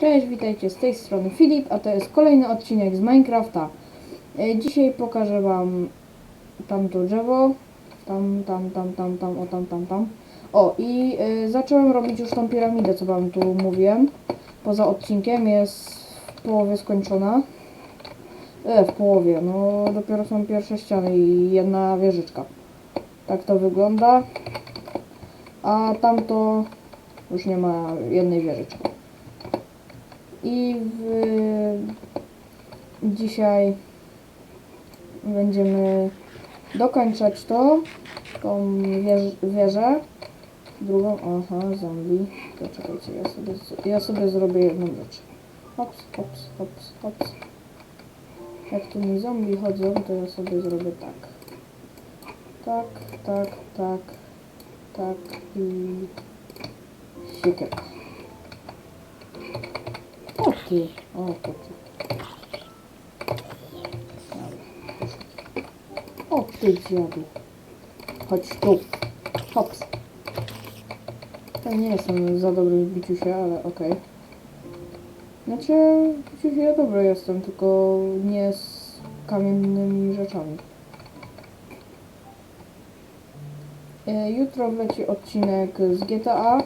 Cześć, witajcie z tej strony Filip, a to jest kolejny odcinek z Minecrafta. E, Dzisiaj pokażę wam tamto drzewo, tam, tam, tam, tam, tam, o tam, tam, tam. O i e, zacząłem robić już tą piramidę, co wam tu mówiłem. Poza odcinkiem jest w połowie skończona. E, w połowie, no dopiero są pierwsze ściany i jedna wieżyczka. Tak to wygląda. A tamto już nie ma jednej wieżyczki. I w... dzisiaj będziemy dokończać to, tą wież, wieżę. Drugą, aha, zombie. To czekajcie, ja sobie, ja sobie zrobię jedną rzecz. Hops, hops, hops, hops. Jak tu mi zombie chodzą, to ja sobie zrobię tak. Tak, tak, tak, tak i siekierka. Ty, o to ty. O ty dziadu. Chodź tu. Hops. Ja nie jestem za dobry w biciu się, ale okej. Znaczy, w biciu się ja dobry jestem, tylko nie z kamiennymi rzeczami. E, Jutro wleci odcinek z GTA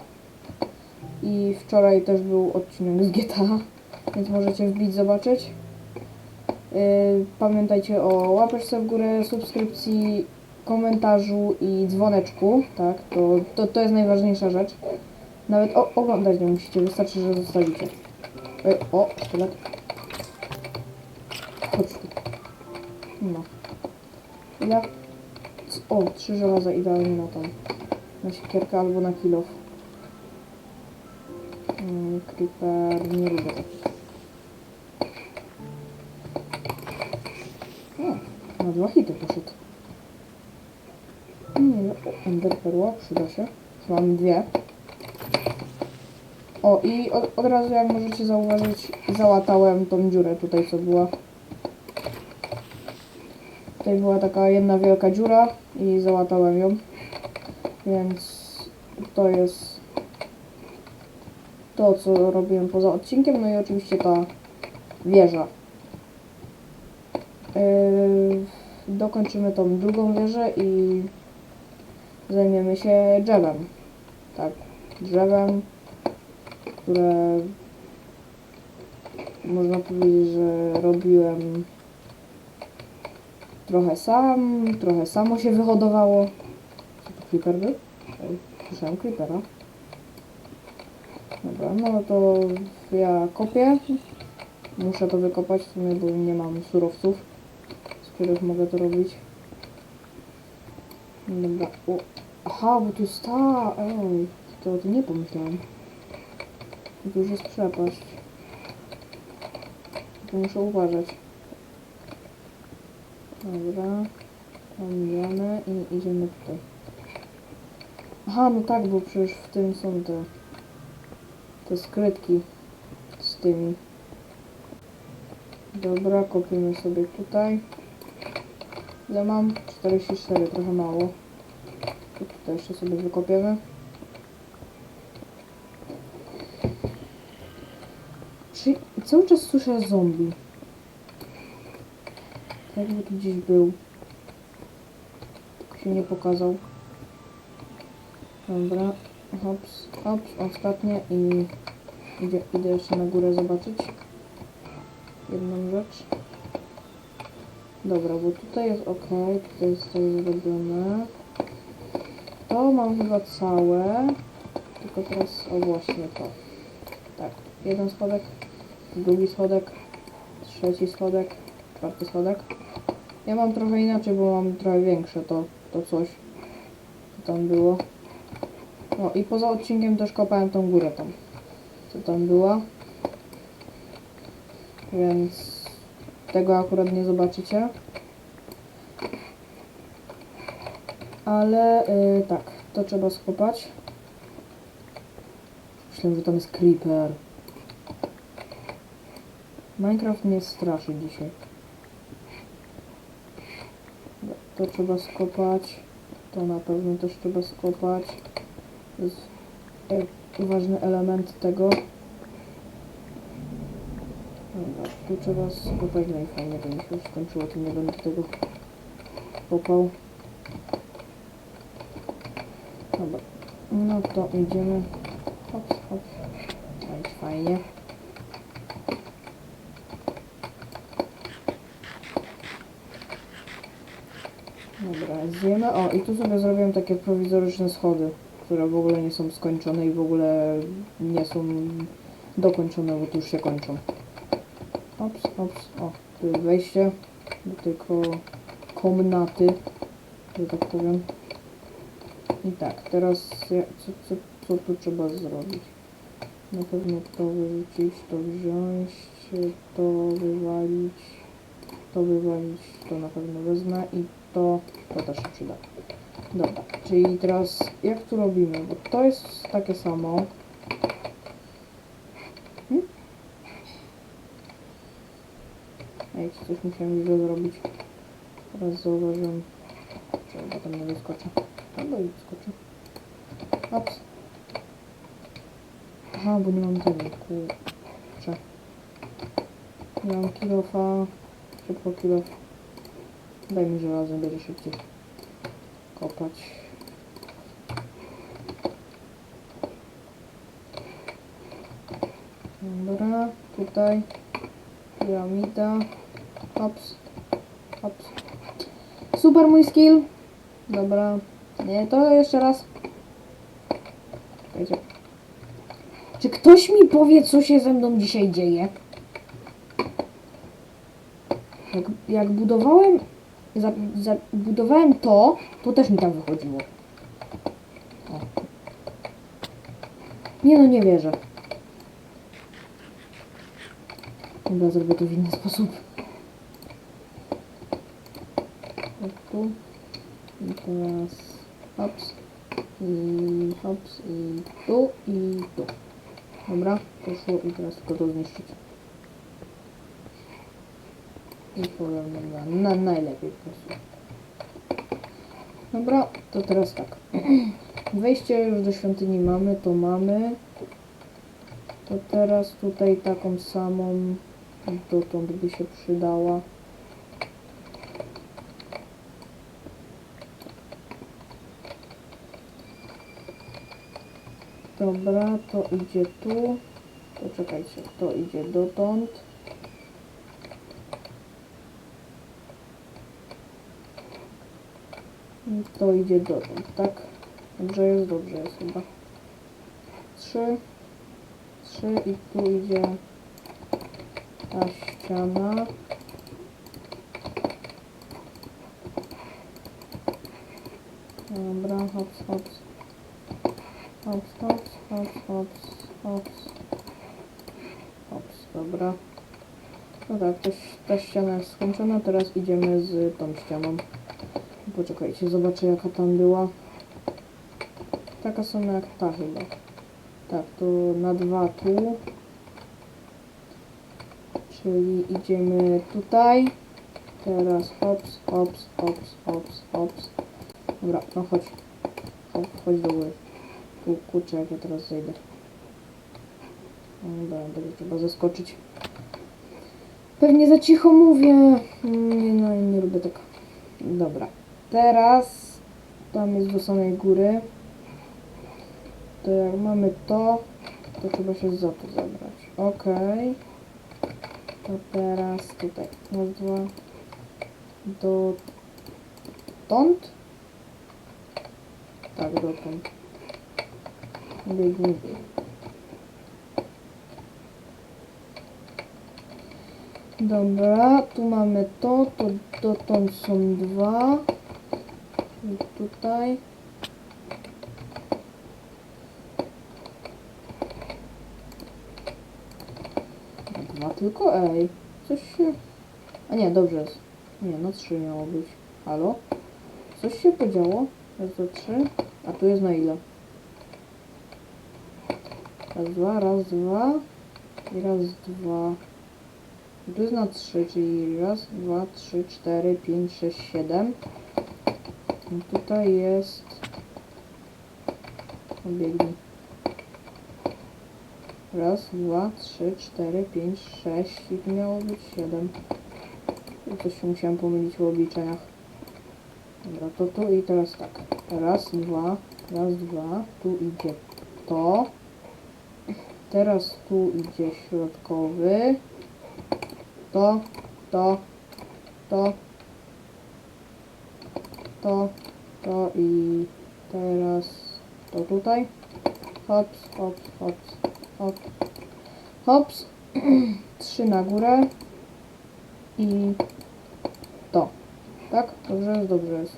i wczoraj też był odcinek z GTA, więc możecie wbić zobaczyć. Yy, Pamiętajcie o łapeczce w górę, subskrypcji, komentarzu i dzwoneczku, tak, to, to, to jest najważniejsza rzecz. Nawet o, oglądać nie musicie, wystarczy, że zostawicie. Ej, o, sztylet. Chodź tu. No. Ile? O, trzy żelaza idealnie na tą. Na siekierkę albo na kilof. Mm, Creeper, nie lubię takich. Poszedł. Nie, o, Ender Perła, przyda się. Mam dwie. O, i od, od razu jak możecie zauważyć, załatałem tą dziurę tutaj, co była. Tutaj była taka jedna wielka dziura i załatałem ją. Więc to jest to, co robiłem poza odcinkiem, no i oczywiście ta wieża. Yy, dokończymy tą drugą wieżę i zajmiemy się drzewem. Tak, drzewem, które można powiedzieć, że robiłem trochę sam, trochę samo się wyhodowało. Co to creeper był? Słyszałem creepera. Dobra, no to ja kopię. Muszę to wykopać w sumie, bo nie mam surowców, z których mogę to robić. Dobra, o. Aha, bo tu jest ta, ej, to nie pomyślałem. Już jest przepaść. Tu muszę uważać. Dobra, pomijamy i idziemy tutaj. Aha, no tak, bo przecież w tym są te, te skrytki z tymi. Dobra, kopiemy sobie tutaj. Ile mam? 44, trochę mało. Tutaj jeszcze sobie wykopiemy. Czy cały czas słyszę zombie? Jakby tu gdzieś był. Tylko się nie pokazał. Dobra, hops, hops, ostatnie i idzie, idę jeszcze na górę zobaczyć jedną rzecz. Dobra, bo tutaj jest ok, tutaj jest to zrobione. To mam chyba całe, tylko teraz, o właśnie to. Tak, jeden schodek, drugi schodek, trzeci schodek, czwarty schodek. Ja mam trochę inaczej, bo mam trochę większe to, to coś, co tam było. No i poza odcinkiem też kopałem tą górę tam, co tam była. Więc tego akurat nie zobaczycie. Ale y, tak, to trzeba skopać. Myślałem, że tam jest creeper. Minecraft mnie straszy dzisiaj. To trzeba skopać. To na pewno też trzeba skopać. To jest e, ważny element tego. Tu trzeba skopać, no i fajnie to mi się już skończyło, to nie będę tego kopał. Dobra, no to idziemy. Hop, hop. No i fajnie. Dobra, zjemy. O, i tu sobie zrobiłem takie prowizoryczne schody, które w ogóle nie są skończone i w ogóle nie są dokończone, bo tu już się kończą. Ops, ops, o, tu jest wejście do tej ko komnaty, że tak powiem. I tak, teraz co, co, co tu trzeba zrobić? Na pewno to wyrzucić, to wziąć, to wywalić, to wywalić, to na pewno wezmę i to, to też się przyda. Dobra, czyli teraz jak tu robimy? Bo to jest takie samo. Ej, coś musiałem źle zrobić. Teraz zauważyłem. Czy chyba nie wyskoczę. Albo i wyskoczę. Ops. Aha, bo nie mam tego. Kurczę. Nie mam kilofa. Szybko kilof. Daj mi żelazo, będzie szybciej kopać. Dobra, tutaj piramida. Hops, hops. Super mój skill. Dobra, nie, to jeszcze raz. Czekajcie. Czy ktoś mi powie, co się ze mną dzisiaj dzieje? Jak, jak budowałem, za, za, budowałem to, to też mi tam wychodziło. O. Nie no, nie wierzę. Dobra, zrobię to w inny sposób. Tu. I teraz hops. I hops. I tu. I tu. Dobra, poszło i teraz tylko to zniszczyć. I dobra, na najlepiej po prostu. Dobra, to teraz tak. Wejście już do świątyni mamy, to mamy. To teraz tutaj taką samą dotąd by się przydała. Dobra, to idzie tu. To czekajcie, to idzie dotąd. I to idzie dotąd, tak? Dobrze jest, dobrze jest chyba. Trzy. Trzy i tu idzie ta ściana. Dobra, hops, hops. Hops, hops, hops, hops, hops. Hops, dobra. No tak, to, ta ściana jest skończona, teraz idziemy z tą ścianą. Poczekajcie, zobaczę jaka tam była. Taka sama jak ta chyba. Tak, to na dwa tu. Czyli idziemy tutaj. Teraz hops, hops, hops, hops, hops. Dobra, no. Chodź, chodź do góry. Tu, kurczę, jak ja teraz zejdę. No Dobra, będzie trzeba zaskoczyć. Pewnie za cicho mówię. Nie, no, nie lubię tak. Dobra. Teraz tam jest do samej góry. To jak mamy to, to trzeba się za to zabrać. Okej. To teraz tutaj. Raz, dwa. Dotąd? Tak, dotąd. Dobra, tu mamy to, to dotąd są dwa. I tutaj. Dwa tylko, ej. Coś się... A nie, dobrze jest. Nie, no trzy miało być. Halo? Coś się podziało? Raz, dwa, trzy. A tu jest na ile? Raz, dwa, raz, dwa. I raz, dwa. Tu na trzy, czyli raz, dwa, trzy, cztery, pięć, sześć, siedem. I tutaj jest... Biegnij. Raz, dwa, trzy, cztery, pięć, sześć i miało być siedem. I coś się musiałem pomylić w obliczeniach. Dobra, to tu i teraz tak. Raz, dwa, raz, dwa. Tu idzie to. Teraz tu idzie środkowy. To, to, to, to, to i teraz to tutaj. Hops, hops, hops, hops, hops. Trzy na górę. I to. Tak? Dobrze jest, dobrze jest.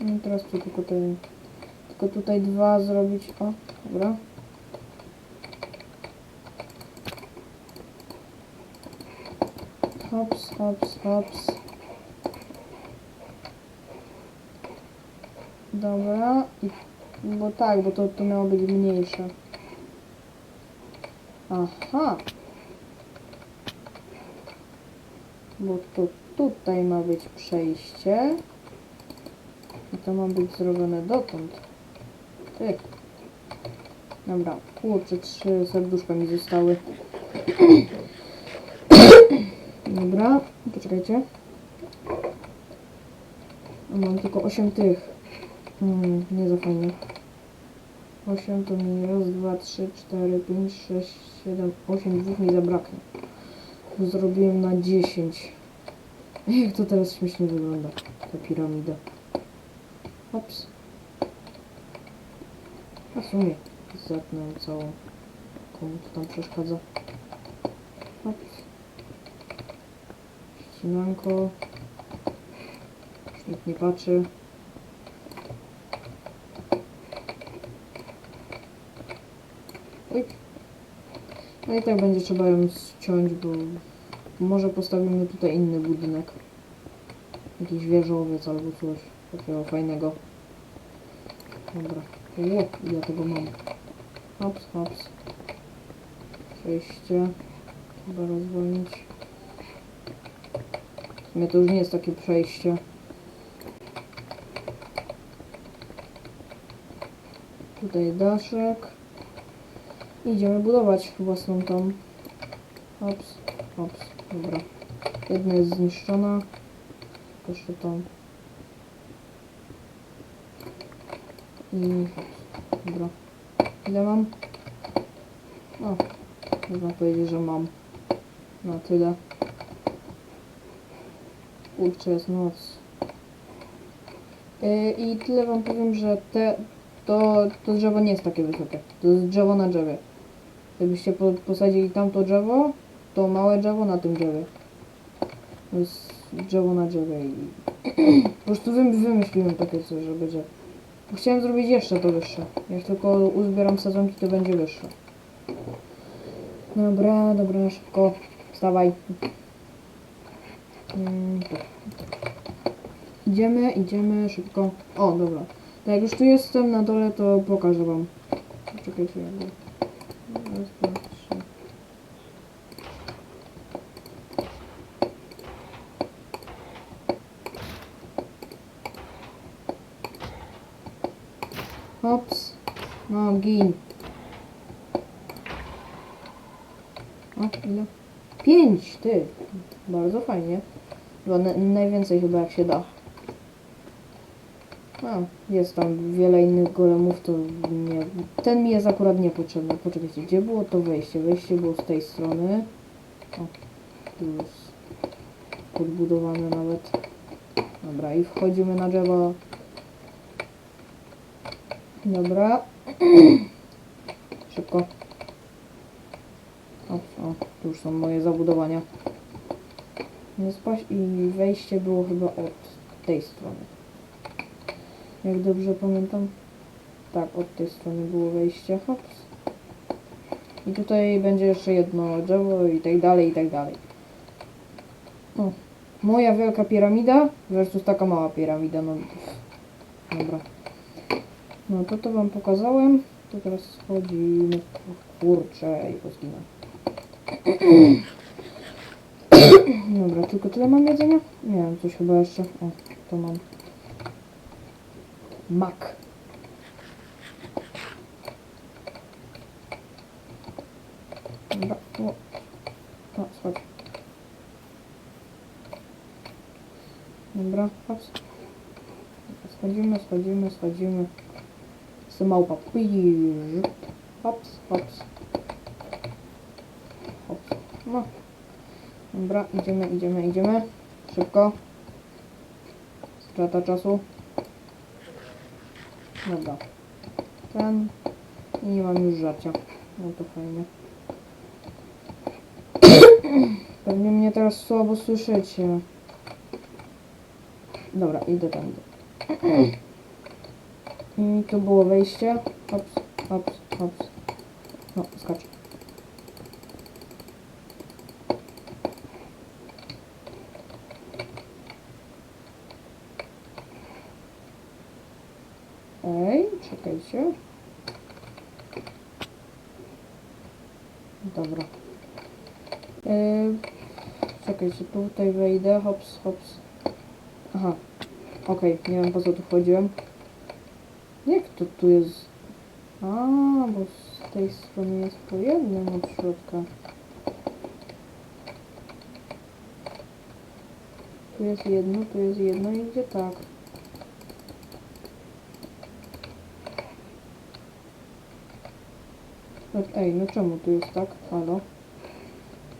I teraz tu tylko tutaj, tylko tutaj dwa zrobić. O, dobra. Hops, hops, hops. Dobra. I, bo tak, bo to, to miało być mniejsze. Aha. Bo to tutaj ma być przejście. I to ma być zrobione dotąd. Ty. Dobra, kurczę, trzy serduszka mi zostały. Dobra, poczekajcie. Mam tylko 8 tych. Hmm, nie za fajnie. 8 to mi raz, dwa, trzy, cztery, pięć, sześć, siedem, osiem, dwóch mi zabraknie. Zrobiłem na 10. Jak to teraz śmiesznie wygląda, ta piramida. Ops. A w sumie zetnę całą. Komu to tam przeszkadza. Ops. Ścinanko. Już nikt nie patrzy. No i tak będzie trzeba ją ściąć, bo może postawimy tutaj inny budynek. Jakiś wieżowiec albo coś takiego fajnego. Dobra. O, ja tego mam. Hops, hops. Przejście. Trzeba rozwolnić. Sumie to już nie jest takie przejście. Tutaj daszek. Idziemy budować własną tą. Hops, hops, dobra. Jedna jest zniszczona. Jeszcze tą. I dobra. Ile mam? O, można powiedzieć, że mam. Na tyle. Jest noc. Yy, I tyle wam powiem, że te, to, to drzewo nie jest takie wysokie. To jest drzewo na drzewie. Jakbyście po, posadzili tamto drzewo, to małe drzewo na tym drzewie. To jest drzewo na drzewie i po prostu wym, wymyśliłem takie coś, że będzie. Chciałem zrobić jeszcze to wyższe. Jak tylko uzbieram sadzonki, to będzie wyższe. Dobra, dobra, szybko. Wstawaj. Mm. Idziemy, idziemy, szybko. O, dobra. Tak, jak już tu jestem na dole, to pokażę wam. Czekajcie, jakby. Hops. No, gin. O, ile? Pięć, ty. Bardzo fajnie. Chyba na, najwięcej chyba jak się da. A, jest tam wiele innych golemów, to nie... Ten mi jest akurat niepotrzebny. Poczekajcie, gdzie było to wejście? Wejście było z tej strony. O, tu jest podbudowane nawet. Dobra, i wchodzimy na drzewo. Dobra. Szybko. O, o, tu już są moje zabudowania. I wejście było chyba od tej strony. Jak dobrze pamiętam. Tak, od tej strony było wejście. Hops. I tutaj będzie jeszcze jedno drzewo i tak dalej, i tak dalej. O, moja wielka piramida versus taka mała piramida. No, dobra. No to to wam pokazałem. To teraz schodzimy. Kurczę i pozginę. Dobra, tylko tyle mam jedzenia? Nie wiem, coś chyba jeszcze. O, to mam. Mak. Dobra. O, o schodź. Dobra, hops. Schodzimy, schodzimy, schodzimy. Jestem małpa. Hops, hops. Hops. No. Dobra, idziemy, idziemy, idziemy. Szybko. Strata czasu. Dobra. Ten. I nie mam już żarcia. No to fajnie. Pewnie mnie teraz słabo słyszycie. Dobra, idę tędy. I tu było wejście. Hops, hops, hops. No, skacz. Ej, czekajcie. Dobra. Yy, czekajcie, tutaj wejdę. Hops, hops. Aha. Okej, nie wiem po co tu wchodziłem. Jak to tu jest? A, bo z tej strony jest po jednym od środka. Tu jest jedno, tu jest jedno i idzie tak. No, ej, no czemu tu jest tak? Halo?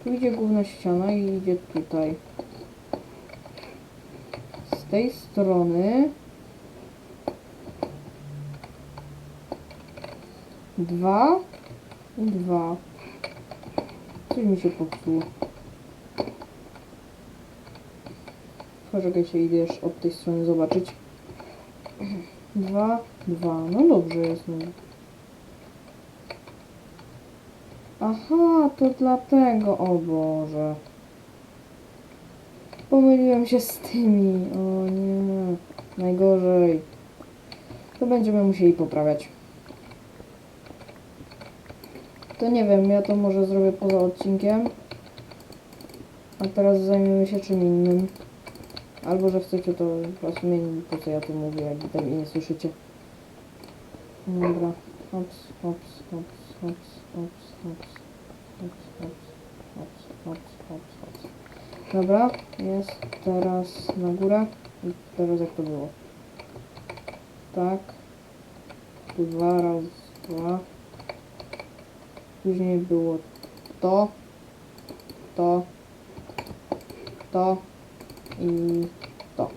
Tu idzie główna ściana i idzie tutaj. Z tej strony dwa dwa. Coś mi się popsuło. Poczekaj się, idziesz od tej strony zobaczyć. Dwa, dwa. No dobrze jest. No. Aha, to dlatego, o Boże. Pomyliłem się z tymi. O nie. Najgorzej. To będziemy musieli poprawiać. To nie wiem, ja to może zrobię poza odcinkiem. A teraz zajmiemy się czym innym. Albo, że chcecie to was zmienić, po co ja tu mówię, jak wy mnie nie słyszycie. Dobra. Hops, hops, hops, Dobra, jest teraz na górę. I teraz jak to było? Tak. Tu dwa, raz, dwa. Później było to, to, to i to.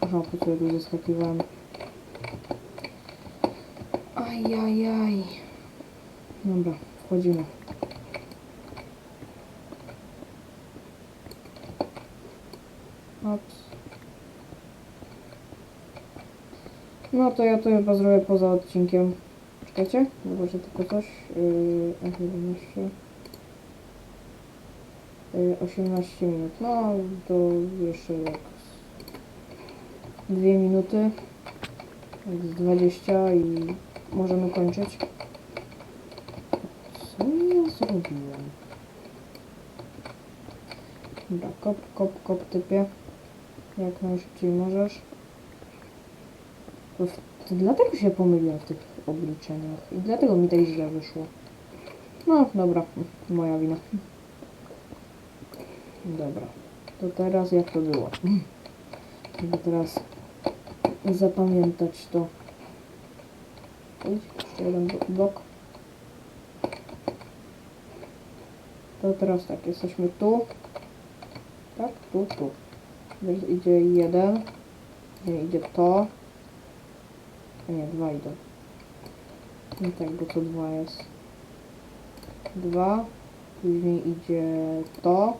Aha, po co ja tu zeskakiwałem? Ajajaj. Dobra, wchodzimy. Ops. No to ja to chyba zrobię poza odcinkiem. Czekajcie, zobaczę tylko coś. Yy, F11. Yy, 18 minut. No, to jeszcze jak z dwie minuty. Jak z 20 i możemy kończyć. Co ja zrobiłem? Dobra, kop, kop, kop typie. Jak najszybciej możesz. To, to dlatego się pomyliłem w tych obliczeniach. I dlatego mi tak źle wyszło. No, dobra. Moja wina. Dobra. To teraz jak to było? Żeby teraz zapamiętać to. Jeden blok. To teraz tak, jesteśmy tu. Tak, tu, tu. Więc idzie jeden. Nie, idzie to. A nie, dwa idą. Nie tak, bo to dwa jest. Dwa. Później idzie to.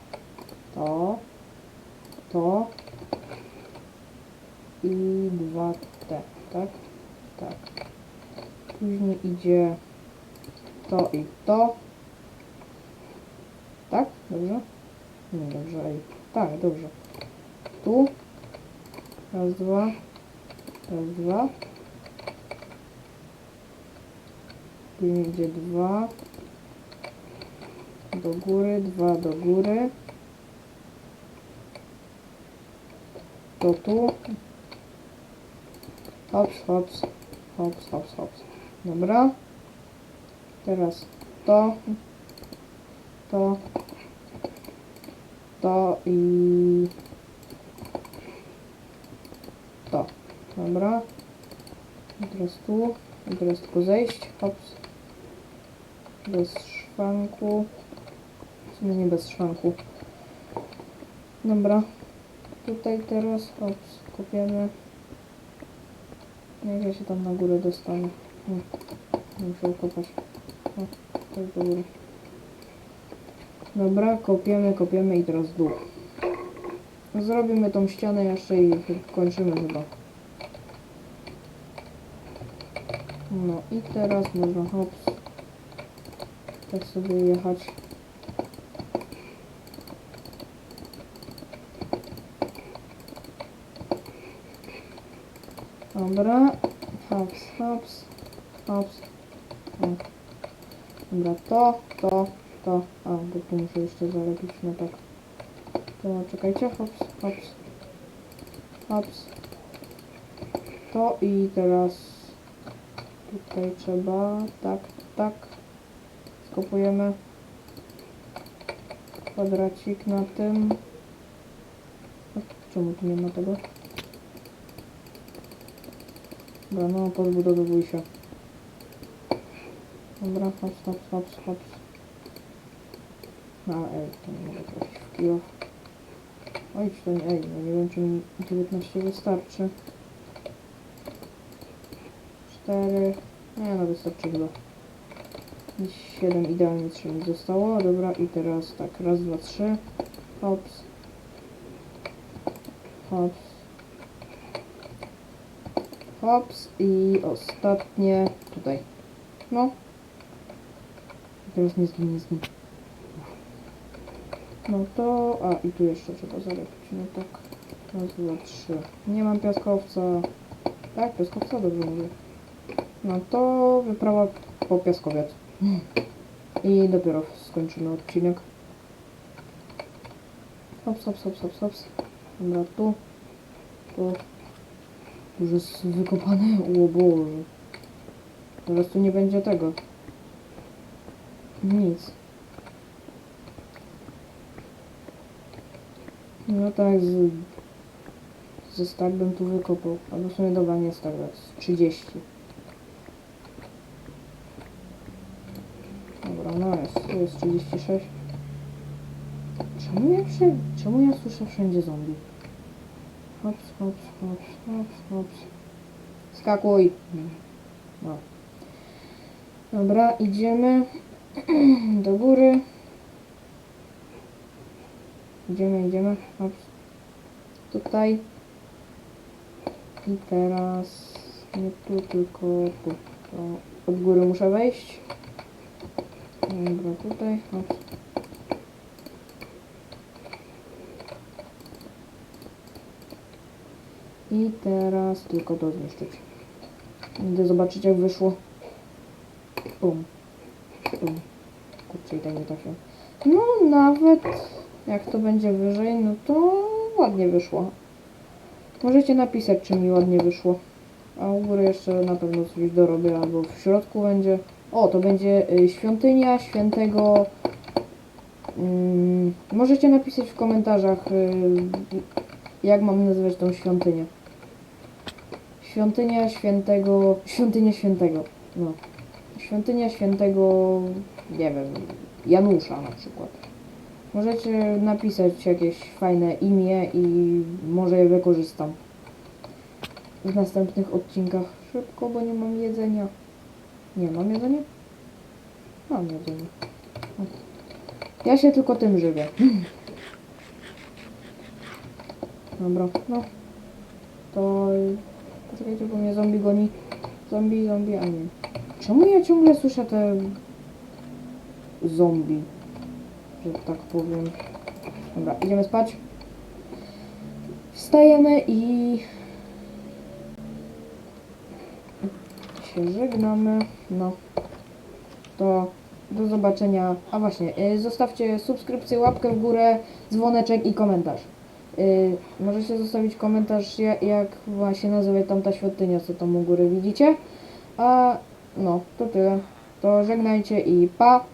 To. To. I dwa te, tak? Tak. Później idzie to i to. Tak? Dobrze? Nie, dobrze, ej. Tak, dobrze. Tu. Raz, dwa. Raz, dwa. Później idzie dwa. Do góry, dwa do góry. To tu. Hops, hops. Hops, hops, hops. Dobra. Teraz to, to, to i to. Dobra. I teraz tu. I teraz tylko zejść. Hops. Bez szwanku. W sumie nie bez szwanku. Dobra. Tutaj teraz, hops, kopiemy. Jak ja się tam na górę dostanę? Muszę ukopać. Góry. Dobra, kopiemy, kopiemy i teraz dół. Zrobimy tą ścianę jeszcze i kończymy chyba. No i teraz można hops. Tak sobie jechać. Dobra. Hops, hops, hops. O. Dobra, to, to, to. A, bo tu muszę jeszcze zalepić, no tak. To czekajcie, hops, hops. Hops. To i teraz tutaj trzeba, tak, tak. Skopujemy kwadracik na tym. Czemu tu nie ma tego? Dobra, no podbudowuj się. Dobra, hops, hops, hops, hops. No, ej, to nie mogę trafić w kilo. Oj, nie, ej, no nie wiem, czy mi 19 wystarczy. 4, nie no, wystarczy chyba. 7 idealnie 3 mi zostało, dobra, i teraz tak, raz, dwa, trzy. Hops. Hops. Hops i ostatnie tutaj. No. Teraz nie zginie, nie zginie. No to, a i tu jeszcze trzeba zalepić, no tak. Raz, dwa, trzy. Nie mam piaskowca. Tak, piaskowca, dobrze mówię. No to wyprawa po piaskowiec. I dopiero skończymy odcinek. Hops, hops, hops, hops, hops. Dobra, tu. Tu. Już jest wykopane. O Boże. Teraz tu nie będzie tego. Nic. No tak, z, ze stack bym tu wykopał. Albo w sumie dobra, nie jest 30. Dobra, no jest, tu jest 36. Czemu ja, wszy- czemu ja słyszę wszędzie zombie? Hops, hops, hops, hops, hops. Skakuj. No. Dobra, idziemy do góry. Idziemy, idziemy. Hops. Tutaj. I teraz nie tu, tylko tu. To od góry muszę wejść. Dobra, tutaj. Hops. I teraz tylko to zniszczyć. Idę zobaczyć jak wyszło. Kurczę, i tak nie trafiłem. No nawet jak to będzie wyżej, no to ładnie wyszło. Możecie napisać, czy mi ładnie wyszło. A u góry jeszcze na pewno coś dorobię, albo w środku będzie. O, to będzie y, świątynia świętego. Mm, możecie napisać w komentarzach, y, jak mam nazywać tą świątynię. Świątynia świętego. Świątynia świętego. No. Świątynia świętego. Nie wiem. Janusza na przykład. Możecie napisać jakieś fajne imię i może je wykorzystam w następnych odcinkach. Szybko, bo nie mam jedzenia. Nie, mam jedzenie? Mam jedzenie. Ja się tylko tym żywię. Dobra, no. To... Poczekajcie, bo mnie zombie goni. Zombie, zombie, a nie. Czemu ja ciągle słyszę te... Zombie? Że tak powiem. Dobra, idziemy spać. Wstajemy i... się żegnamy. No. To do zobaczenia. A właśnie, y, zostawcie subskrypcję, łapkę w górę, dzwoneczek i komentarz. Y, możecie zostawić komentarz, jak, jak właśnie nazywa tam ta świątynia, co tam u góry widzicie. A no, to tyle. To żegnajcie i pa!